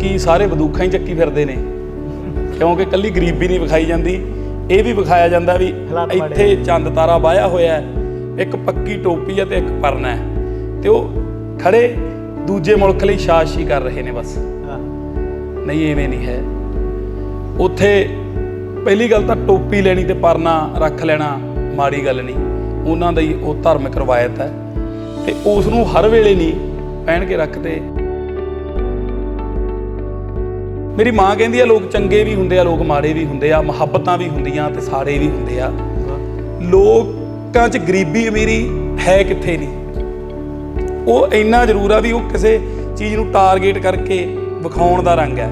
ਕੀ ਸਾਰੇ ਬੰਦੂਕਾਂ ਹੀ ਚੱਕੀ ਫਿਰਦੇ ਨੇ? ਕਿਉਂਕਿ ਕੱਲੀ ਗਰੀਬੀ ਨਹੀਂ ਵਿਖਾਈ ਜਾਂਦੀ। ਇਹ ਵੀ ਵਿਖਾਇਆ ਜਾਂਦਾ ਵੀ ਇੱਥੇ ਚੰਦ ਤਾਰਾ ਵਾਇਆ ਹੋਇਆ ਹੈ। ਇੱਕ ਪੱਕੀ ਟੋਪੀ ਹੈ ਤੇ ਇੱਕ ਪਰਨਾ ਹੈ। ਤੇ ਉਹ ਖੜੇ ਦੂਜੇ ਮੁਲਕ ਲਈ ਸ਼ਾਸੀ ਕਰ ਰਹੇ ਨੇ ਬਸ। ਨਹੀਂ ਐਵੇਂ ਨਹੀਂ ਹੈ। ਉੱਥੇ ਪਹਿਲੀ ਗੱਲ ਤਾਂ ਟੋਪੀ ਲੈਣੀ ਤੇ ਪਰਨਾ ਰੱਖ ਲੈਣਾ ਮਾੜੀ ਗੱਲ ਨਹੀਂ। ਉਹਨਾਂ ਦਾ ਹੀ ਉਹ ਧਾਰਮਿਕ ਰਵਾਇਤ ਹੈ। ਤੇ ਉਸ ਨੂੰ ਹਰ ਵੇਲੇ ਨਹੀਂ ਪਹਿਨ ਕੇ ਰੱਖਦੇ। ਮੇਰੀ ਮਾਂ ਕਹਿੰਦੀ ਆ, ਲੋਕ ਚੰਗੇ ਵੀ ਹੁੰਦੇ ਆ, ਲੋਕ ਮਾੜੇ ਵੀ ਹੁੰਦੇ ਆ, ਮੁਹੱਬਤਾਂ ਵੀ ਹੁੰਦੀਆਂ ਤੇ ਸਾਰੇ ਵੀ ਹੁੰਦੇ ਆ। ਲੋਕਾਂ 'ਚ ਗਰੀਬੀ ਅਮੀਰੀ ਹੈ ਕਿੱਥੇ ਨਹੀਂ। ਉਹ ਇੰਨਾ ਜ਼ਰੂਰ ਆ ਵੀ ਉਹ ਕਿਸੇ ਚੀਜ਼ ਨੂੰ ਟਾਰਗੇਟ ਕਰਕੇ ਵਿਖਾਉਣ ਦਾ ਰੰਗ ਹੈ।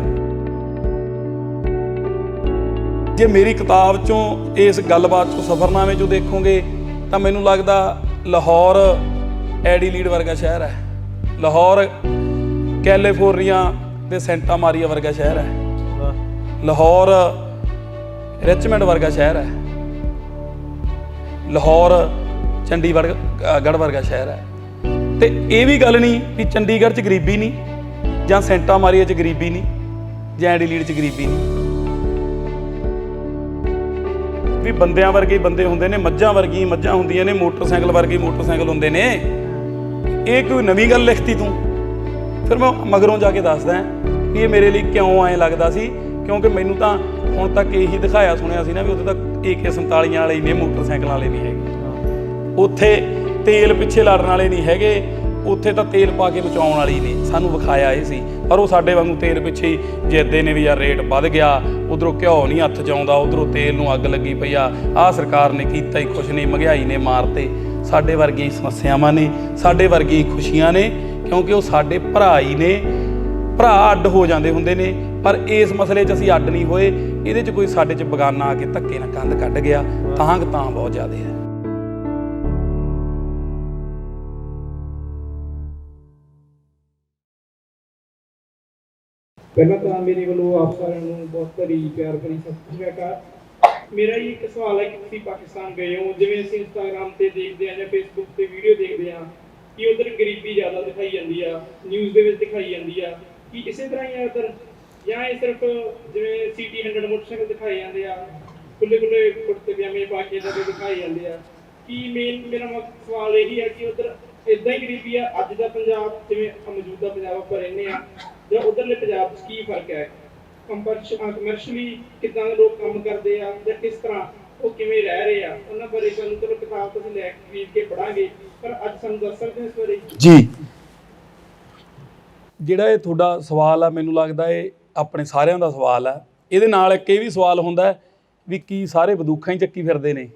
ਜੇ ਮੇਰੀ ਕਿਤਾਬ ਚੋਂ ਇਸ ਗੱਲਬਾਤ ਚੋਂ ਸਫ਼ਰਨਾਮੇ ਚੋਂ ਦੇਖੋਗੇ, ਤਾਂ ਮੈਨੂੰ ਲੱਗਦਾ ਲਾਹੌਰ ਐਡੀਲੀਡ ਵਰਗਾ ਸ਼ਹਿਰ ਹੈ। ਲਾਹੌਰ ਕੈਲੀਫੋਰਨੀਆ ਤੇ ਸੈਂਟਾ ਮਾਰੀਆ ਵਰਗਾ ਸ਼ਹਿਰ ਹੈ। ਲਾਹੌਰ ਰਿਚਮੰਡ ਵਰਗਾ ਸ਼ਹਿਰ ਹੈ। ਲਾਹੌਰ ਚੰਡੀਗੜ੍ਹ ਅ, ਗੜ੍ਹ ਵਰਗਾ ਸ਼ਹਿਰ ਹੈ। ਤੇ ਇਹ ਵੀ ਗੱਲ ਨਹੀਂ ਕਿ ਚੰਡੀਗੜ੍ਹ 'ਚ ਗਰੀਬੀ ਨਹੀਂ ਜਾਂ ਸੈਂਟਾ ਮਾਰੀਆ 'ਚ ਗਰੀਬੀ ਨਹੀਂ ਜਾਂ ਐਡੀਲੀਡ 'ਚ ਗਰੀਬੀ ਨਹੀਂ। ਵੀ ਬੰਦਿਆਂ ਵਰਗੇ ਬੰਦੇ ਹੁੰਦੇ ਨੇ ਮੱਝਾਂ ਵਰਗੀ ਮੱਝਾਂ ਹੁੰਦੀਆਂ ਨੇ ਮੋਟਰਸਾਈਕਲ ਵਰਗੇ ਮੋਟਰਸਾਈਕਲ ਹੁੰਦੇ ਨੇ। ਇਹ ਕੋਈ ਨਵੀਂ ਗੱਲ ਲਿਖਤੀ ਤੂੰ? ਫਿਰ ਮੈਂ ਮਗਰੋਂ ਜਾ ਕੇ ਦੱਸਦਾ ਵੀ ਇਹ ਮੇਰੇ ਲਈ ਕਿਉਂ ਐਂ ਲੱਗਦਾ ਸੀ, ਕਿਉਂਕਿ ਮੈਨੂੰ ਤਾਂ ਹੁਣ ਤੱਕ ਇਹੀ ਦਿਖਾਇਆ ਸੁਣਿਆ ਸੀ ਨਾ ਵੀ ਉੱਥੇ ਤਾਂ AK47 ਵਾਲੇ ਹੀ ਨੇ ਮੋਟਰਸਾਈਕਲਾਂ ਵਾਲੇ ਨਹੀਂ ਹੈਗੇ। ਉੱਥੇ ਤੇਲ ਪਿੱਛੇ ਲੜਨ ਵਾਲੇ ਨਹੀਂ ਹੈਗੇ, ਉੱਥੇ ਤਾਂ ਤੇਲ ਪਾ ਕੇ ਬਚਾਉਣ ਵਾਲੀ ਨੇ ਸਾਨੂੰ ਵਿਖਾਇਆ ਇਹ ਸੀ। ਪਰ ਉਹ ਸਾਡੇ ਵਾਂਗੂ ਤੇਲ ਪਿੱਛੇ ਹੀ ਜਿੱਦੇ ਨੇ ਵੀ ਯਾਰ ਰੇਟ ਵੱਧ ਗਿਆ, ਉਧਰੋਂ ਘਿਓ ਨਹੀਂ ਹੱਥ 'ਚ ਆਉਂਦਾ, ਉਧਰੋਂ ਤੇਲ ਨੂੰ ਅੱਗ ਲੱਗੀ ਪਈ ਆ। ਆਹ ਸਰਕਾਰ ਨੇ ਕੀਤਾ ਹੀ ਕੁਛ ਨਹੀਂ ਮਹਿੰਗਾਈ ਨੇ ਮਾਰਤੇ। ਸਾਡੇ ਵਰਗੀ ਸਮੱਸਿਆਵਾਂ ਨੇ, ਸਾਡੇ ਵਰਗੀ ਖੁਸ਼ੀਆਂ ਨੇ। ਕਿਉਂਕਿ ਉਹ ਸਾਡੇ ਭਰਾ ਹੀ ਨੇ। ਭਰਾ ਅੱਡ ਹੋ ਜਾਂਦੇ ਹੁੰਦੇ ਨੇ, ਪਰ ਇਸ ਮਸਲੇ 'ਚ ਅਸੀਂ ਅੱਡ ਨਹੀਂ ਹੋਏ। ਇਹਦੇ 'ਚ ਕੋਈ ਸਾਡੇ 'ਚ ਬਗਾਨਾ ਆ ਕੇ ਧੱਕੇ ਨਾਲ ਕੰਧ ਕੱਢ ਗਿਆ, ਤਾਂ ਤਾਂ ਬਹੁਤ ਜ਼ਿਆਦਾ ਹੈ। ਪਹਿਲਾਂ ਤਾਂ ਮੇਰੇ ਵੱਲੋਂ ਆਪ ਸਾਰਿਆਂ ਨੂੰ ਬਹੁਤ ਭਰੀ ਪਿਆਰ ਭਰੀ ਸਤਿ ਸ਼੍ਰੀ ਅਕਾਲ। ਮੇਰਾ ਹੀ ਇੱਕ ਸਵਾਲ ਹੈ ਕਿ ਤੁਸੀਂ ਪਾਕਿਸਤਾਨ ਗਏ ਹੋ? ਜਿਵੇਂ ਅਸੀਂ ਇੰਸਟਾਗ੍ਰam ਤੇ ਦੇਖਦੇ ਹਾਂ ਜਾਂ ਫੇਸਬੁੱਕ ਤੇ ਵੀਡੀਓ ਦੇਖਦੇ ਹਾਂ ਕਿ ਉਧਰ ਗਰੀਬੀ ਜ਼ਿਆਦਾ ਦਿਖਾਈ ਜਾਂਦੀ ਆ ਨਿਊਜ਼ ਦੇ ਵਿੱਚ ਦਿਖਾਈ ਜਾਂਦੀ ਆ। ਕਿ ਇਸੇ ਤਰ੍ਹਾਂ ਹੀ ਆ ਉਧਰ? ਜਾਂ ਇਹ ਸਿਰਫ ਜਿਵੇਂ ਸੀਟੀ 100 ਮੋਟਰਸਾਈਕਲ ਦਿਖਾਏ ਜਾਂਦੇ ਆ ਖੁੱਲੇ ਖੁੱਲੇ ਕੁੜਤੇ ਪਜਾਮੇ ਪਾ ਕੇ ਜਦੋਂ ਦਿਖਾਏ ਜਾਂਦੇ ਆ। ਕਿ ਮੇਨ ਮੇਰਾ ਸਵਾਲ ਇਹੀ ਹੈ ਕਿ ਉਧਰ ਇਦਾਂ ਹੀ ਗਰੀਬੀ ਆ, ਅੱਜ ਦਾ ਪੰਜਾਬ ਜਿਵੇਂ ਮੌਜੂਦਾ ਪੰਜਾਬ ਆਪਾਂ ਰਹਿੰਦੇ ਆ, ਜਾਂ ਉਧਰਲੇ ਪੰਜਾਬ 'ਚ ਕੀ ਫ਼ਰਕ ਹੈ? ਕਮਰਸ਼ੀਅਲੀ ਕਿੱਦਾਂ ਦੇ ਲੋਕ ਕੰਮ ਕਰਦੇ ਆ ਜਾਂ ਕਿਸ ਤਰ੍ਹਾਂ ਉਹ ਕਿਵੇਂ ਰਹਿ ਰਹੇ ਆ ਉਹਨਾਂ ਬਾਰੇ ਤੁਹਾਨੂੰ ਚਲੋ ਕਿਤਾਬ ਤੁਸੀਂ ਲੈ ਕੇ ਖਰੀਦ ਕੇ ਪੜਾਂਗੇ ਪਰ ਅੱਜ ਸਾਨੂੰ ਦੱਸ ਸਕਦੇ ਹੋ ਇਸ ਬਾਰੇ ਜੀ। ਜਿਹੜਾ ਇਹ ਤੁਹਾਡਾ ਸਵਾਲ ਆ ਮੈਨੂੰ ਲੱਗਦਾ ਇਹ ਆਪਣੇ ਸਾਰਿਆਂ ਦਾ ਸਵਾਲ ਹੈ ਇਹਦੇ ਨਾਲ ਇੱਕ ਇਹ ਵੀ ਸਵਾਲ ਹੁੰਦਾ ਵੀ ਕੀ ਸਾਰੇ ਬੰਦੂਕਾਂ ਹੀ ਚੱਕੀ ਫਿਰਦੇ ਨੇ?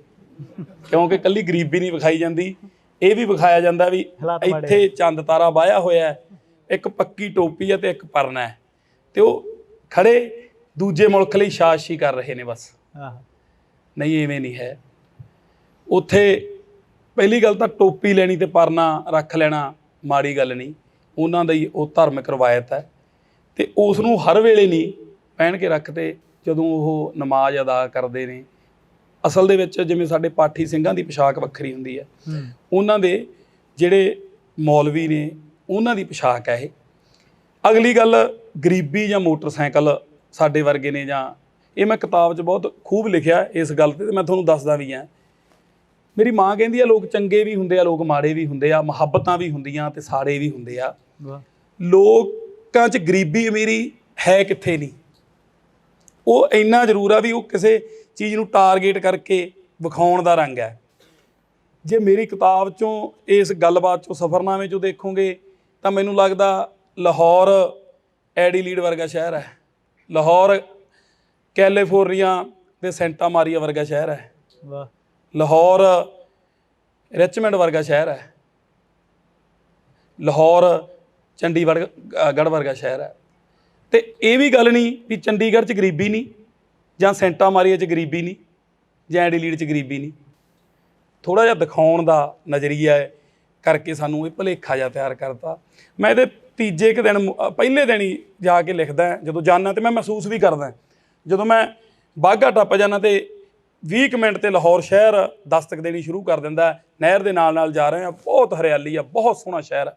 ਕਿਉਂਕਿ ਕੱਲੀ ਗਰੀਬੀ ਨਹੀਂ ਵਿਖਾਈ ਜਾਂਦੀ। ਇਹ ਵੀ ਵਿਖਾਇਆ ਜਾਂਦਾ ਵੀ ਇੱਥੇ ਚੰਦ ਤਾਰਾ ਵਾਇਆ ਹੋਇਆ ਹੈ ਇੱਕ ਪੱਕੀ ਟੋਪੀ ਹੈ ਤੇ ਇੱਕ ਪਰਨਾ ਹੈ। ਤੇ ਉਹ ਖੜੇ ਦੂਜੇ ਮੁਲਕ ਲਈ ਸ਼ਾਸੀ ਕਰ ਰਹੇ ਨੇ ਬਸ। ਆਹ, ਨਹੀਂ ਐਵੇਂ ਨਹੀਂ ਹੈ। ਉੱਥੇ ਪਹਿਲੀ ਗੱਲ ਤਾਂ ਟੋਪੀ ਲੈਣੀ ਤੇ ਪਰਨਾ ਰੱਖ ਲੈਣਾ ਮਾੜੀ ਗੱਲ ਨਹੀਂ। ਉਹਨਾਂ ਦਾ ਹੀ ਉਹ ਧਾਰਮਿਕ ਰਵਾਇਤ ਹੈ ਤੇ ਉਸ ਨੂੰ ਹਰ ਵੇਲੇ ਨਹੀਂ ਪਹਿਨ ਕੇ ਰੱਖਦੇ ਜਦੋਂ ਉਹ ਨਮਾਜ਼ ਅਦਾ ਕਰਦੇ ਨੇ। ਅਸਲ ਦੇ ਵਿੱਚ ਜਿਵੇਂ ਸਾਡੇ ਪਾਠੀ ਸਿੰਘਾਂ ਦੀ ਪੋਸ਼ਾਕ ਵੱਖਰੀ ਹੁੰਦੀ ਹੈ। ਹੂੰ, ਉਹਨਾਂ ਦੇ ਜਿਹੜੇ ਮੌਲਵੀ ਨੇ ਉਹਨਾਂ ਦੀ ਪੋਸ਼ਾਕ ਹੈ ਇਹ। ਅਗਲੀ ਗੱਲ ਗਰੀਬੀ ਜਾਂ ਮੋਟਰਸਾਈਕਲ ਸਾਡੇ ਵਰਗੇ ਨੇ ਜਾਂ ਇਹ ਮੈਂ ਕਿਤਾਬ 'ਚ ਬਹੁਤ ਖੂਬ ਲਿਖਿਆ ਇਸ ਗੱਲ ਤੇ ਮੈਂ ਤੁਹਾਨੂੰ ਦੱਸਦਾ ਵੀ ਆ ਮੇਰੀ ਮਾਂ ਕਹਿੰਦੀ ਆ ਲੋਕ ਚੰਗੇ ਵੀ ਹੁੰਦੇ ਆ ਲੋਕ ਮਾੜੇ ਵੀ ਹੁੰਦੇ ਆ ਮੁਹੱਬਤਾਂ ਵੀ ਹੁੰਦੀਆਂ ਤੇ ਸਾੜੇ ਵੀ ਹੁੰਦੇ ਆ। ਲੋਕਾਂ 'ਚ ਗਰੀਬੀ ਅਮੀਰੀ ਹੈ ਕਿੱਥੇ ਨਹੀਂ। ਉਹ ਇੰਨਾ ਜ਼ਰੂਰ ਆ ਵੀ ਉਹ ਕਿਸੇ ਚੀਜ਼ ਨੂੰ ਟਾਰਗੇਟ ਕਰਕੇ ਵਿਖਾਉਣ ਦਾ ਰੰਗ ਹੈ। ਜੇ ਮੇਰੀ ਕਿਤਾਬ ਚੋਂ ਇਸ ਗੱਲਬਾਤ ਚੋਂ ਸਫ਼ਰਨਾਮੇ ਚੋਂ ਦੇਖੋਗੇ ਤਾਂ ਮੈਨੂੰ ਲੱਗਦਾ ਲਾਹੌਰ ਐਡੀਲੀਡ ਵਰਗਾ ਸ਼ਹਿਰ ਹੈ। ਲਾਹੌਰ ਕੈਲੀਫੋਰਨੀਆ ਤੇ ਸੈਂਟਾ ਮਾਰੀਆ ਵਰਗਾ ਸ਼ਹਿਰ ਹੈ। ਵਾਹ, ਲਾਹੌਰ ਰਿਚਮੰਡ ਵਰਗਾ ਸ਼ਹਿਰ ਹੈ। ਲਾਹੌਰ ਚੰਡੀਗੜ੍ਹ ਅ, ਗੜ੍ਹ ਵਰਗਾ ਸ਼ਹਿਰ ਹੈ। ਤੇ ਇਹ ਵੀ ਗੱਲ ਨਹੀਂ ਵੀ ਚੰਡੀਗੜ੍ਹ 'ਚ ਗਰੀਬੀ ਨਹੀਂ ਜਾਂ ਸੈਂਟਾ ਮਾਰੀਆ 'ਚ ਗਰੀਬੀ ਨਹੀਂ ਜਾਂ ਐਡੀਲੀਡ 'ਚ ਗਰੀਬੀ ਨਹੀਂ। ਥੋੜਾ ਜਿਹਾ ਦਿਖਾਉਣ ਦਾ ਨਜ਼ਰੀਆ ਹੈ ਕਰਕੇ ਸਾਨੂੰ ਇਹ ਭੁਲੇਖਾ ਜਿਹਾ ਤਿਆਰ ਕਰਤਾ। ਮੈਂ ਇਹਦੇ ਤੀਜੇ ਕੁ ਦਿਨ ਪਹਿਲੇ ਦਿਨ ਹੀ ਜਾ ਕੇ ਲਿਖਦਾ ਜਦੋਂ ਜਾਣਾ ਤੇ ਮੈਂ ਮਹਿਸੂਸ ਵੀ ਕਰਦਾ ਜਦੋਂ ਮੈਂ ਬਾਘਾ ਟੱਪ ਜਾਣਾ ਤੇ 20 ਕੁ ਮਿੰਟ ਤੇ ਲਾਹੌਰ ਸ਼ਹਿਰ ਦਸਤਕ ਦੇਣੀ ਸ਼ੁਰੂ ਕਰ ਦਿੰਦਾ, ਨਹਿਰ ਦੇ ਨਾਲ ਨਾਲ ਜਾ ਰਹੇ ਆ ਬਹੁਤ ਹਰਿਆਲੀ ਆ, ਬਹੁਤ ਸੋਹਣਾ ਸ਼ਹਿਰ ਹੈ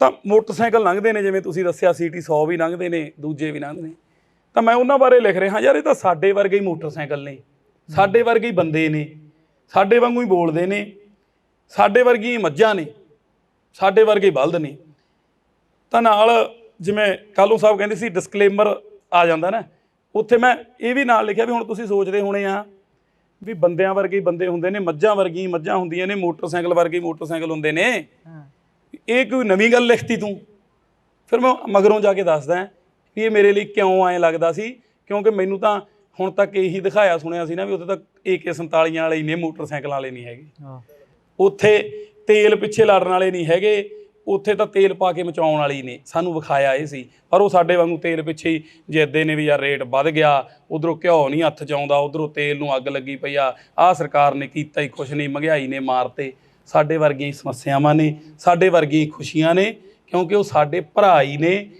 ਤਾਂ ਮੋਟਰਸਾਈਕਲ ਲੰਘਦੇ ਨੇ, ਜਿਵੇਂ ਤੁਸੀਂ ਦੱਸਿਆ, ਸੀਟੀ 100 ਵੀ ਲੰਘਦੇ ਨੇ, ਦੂਜੇ ਵੀ ਲੰਘਦੇ ਨੇ। ਤਾਂ ਮੈਂ ਉਹਨਾਂ ਬਾਰੇ ਲਿਖ ਰਿਹਾ, ਯਾਰ ਇਹ ਤਾਂ ਸਾਡੇ ਵਰਗੇ ਹੀ ਮੋਟਰਸਾਈਕਲ ਨੇ, ਸਾਡੇ ਵਰਗੇ ਹੀ ਬੰਦੇ ਨੇ, ਸਾਡੇ ਵਾਂਗੂ ਹੀ ਬੋਲਦੇ ਨੇ, ਸਾਡੇ ਵਰਗੀ ਹੀ ਮੱਝਾਂ ਨੇ, ਸਾਡੇ ਵਰਗੇ ਬਲਦ ਨੇ। ਤਾਂ ਨਾਲ ਜਿਵੇਂ ਕਾਲੂ ਸਾਹਿਬ ਕਹਿੰਦੇ ਸੀ ਡਿਸਕਲੇਮਰ ਆ ਜਾਂਦਾ ਨਾ। ਉੱਥੇ ਮੈਂ ਇਹ ਵੀ ਨਾਲ ਲਿਖਿਆ ਵੀ ਹੁਣ ਤੁਸੀਂ ਸੋਚਦੇ ਹੋਣੇ ਆ ਵੀ ਬੰਦਿਆਂ ਵਰਗੇ ਬੰਦੇ ਹੁੰਦੇ ਨੇ ਮੱਝਾਂ ਵਰਗੀਆਂ ਹੀ ਮੱਝਾਂ ਹੁੰਦੀਆਂ ਨੇ ਮੋਟਰਸਾਈਕਲ ਵਰਗੇ ਮੋਟਰਸਾਈਕਲ ਹੁੰਦੇ ਨੇ। ਇਹ ਕੋਈ ਨਵੀਂ ਗੱਲ ਲਿਖਤੀ ਤੂੰ? ਫਿਰ ਮੈਂ ਮਗਰੋਂ ਜਾ ਕੇ ਦੱਸਦਾ ਵੀ ਇਹ ਮੇਰੇ ਲਈ ਕਿਉਂ ਐਂ ਲੱਗਦਾ ਸੀ? ਕਿਉਂਕਿ ਮੈਨੂੰ ਤਾਂ ਹੁਣ ਤੱਕ ਇਹੀ ਦਿਖਾਇਆ ਸੁਣਿਆ ਸੀ ਨਾ ਵੀ ਉੱਥੇ ਤੱਕ AK47 ਵਾਲੇ ਹੀ ਨੇ ਮੋਟਰਸਾਈਕਲ ਵਾਲੇ ਨਹੀਂ ਹੈਗੇ। ਉੱਥੇ ਤੇਲ ਪਿੱਛੇ ਲੜਨ ਵਾਲੇ ਨਹੀਂ ਹੈਗੇ। ਉੱਥੇ ਤਾਂ ਤੇਲ ਪਾ ਕੇ ਮਚਾਉਣ ਵਾਲੀ ਨੇ, ਸਾਨੂੰ ਵਿਖਾਇਆ ਇਹ ਸੀ। ਪਰ ਉਹ ਸਾਡੇ ਵਾਂਗੂ ਤੇਲ ਪਿੱਛੇ ਹੀ ਜਿੱਦੇ ਨੇ ਵੀ ਯਾਰ ਰੇਟ ਵੱਧ ਗਿਆ, ਉਧਰੋਂ ਘਿਓ ਨਹੀਂ ਹੱਥ ਚ ਆਉਂਦਾ, ਉਧਰੋਂ ਤੇਲ ਨੂੰ ਅੱਗ ਲੱਗੀ ਪਈ ਆ। ਆਹ ਸਰਕਾਰ ਨੇ ਕੀਤਾ ਹੀ ਕੁਛ ਨਹੀਂ, ਮਹਿੰਗਾਈ ਨੇ ਮਾਰਤੇ। ਸਾਡੇ ਵਰਗੀਆਂ ਹੀ ਸਮੱਸਿਆਵਾਂ ਨੇ, ਸਾਡੇ ਵਰਗੀਆਂ ਖੁਸ਼ੀਆਂ ਨੇ, ਕਿਉਂਕਿ ਉਹ ਸਾਡੇ ਭਰਾ ਹੀ ਨੇ।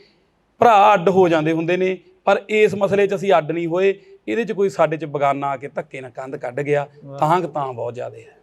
ਭਰਾ ਅੱਡ ਹੋ ਜਾਂਦੇ ਹੁੰਦੇ ਨੇ, ਪਰ ਇਸ ਮਸਲੇ 'ਚ ਅਸੀਂ ਅੱਡ ਨਹੀਂ ਹੋਏ। ਇਹਦੇ 'ਚ ਕੋਈ ਸਾਡੇ 'ਚ ਬਗਾਨਾ ਆ ਕੇ ਧੱਕੇ ਨਾਲ ਕੰਧ ਕੱਢ ਗਿਆ, ਤਾਂ ਤਾਂ ਬਹੁਤ ਜ਼ਿਆਦਾ ਹੈ।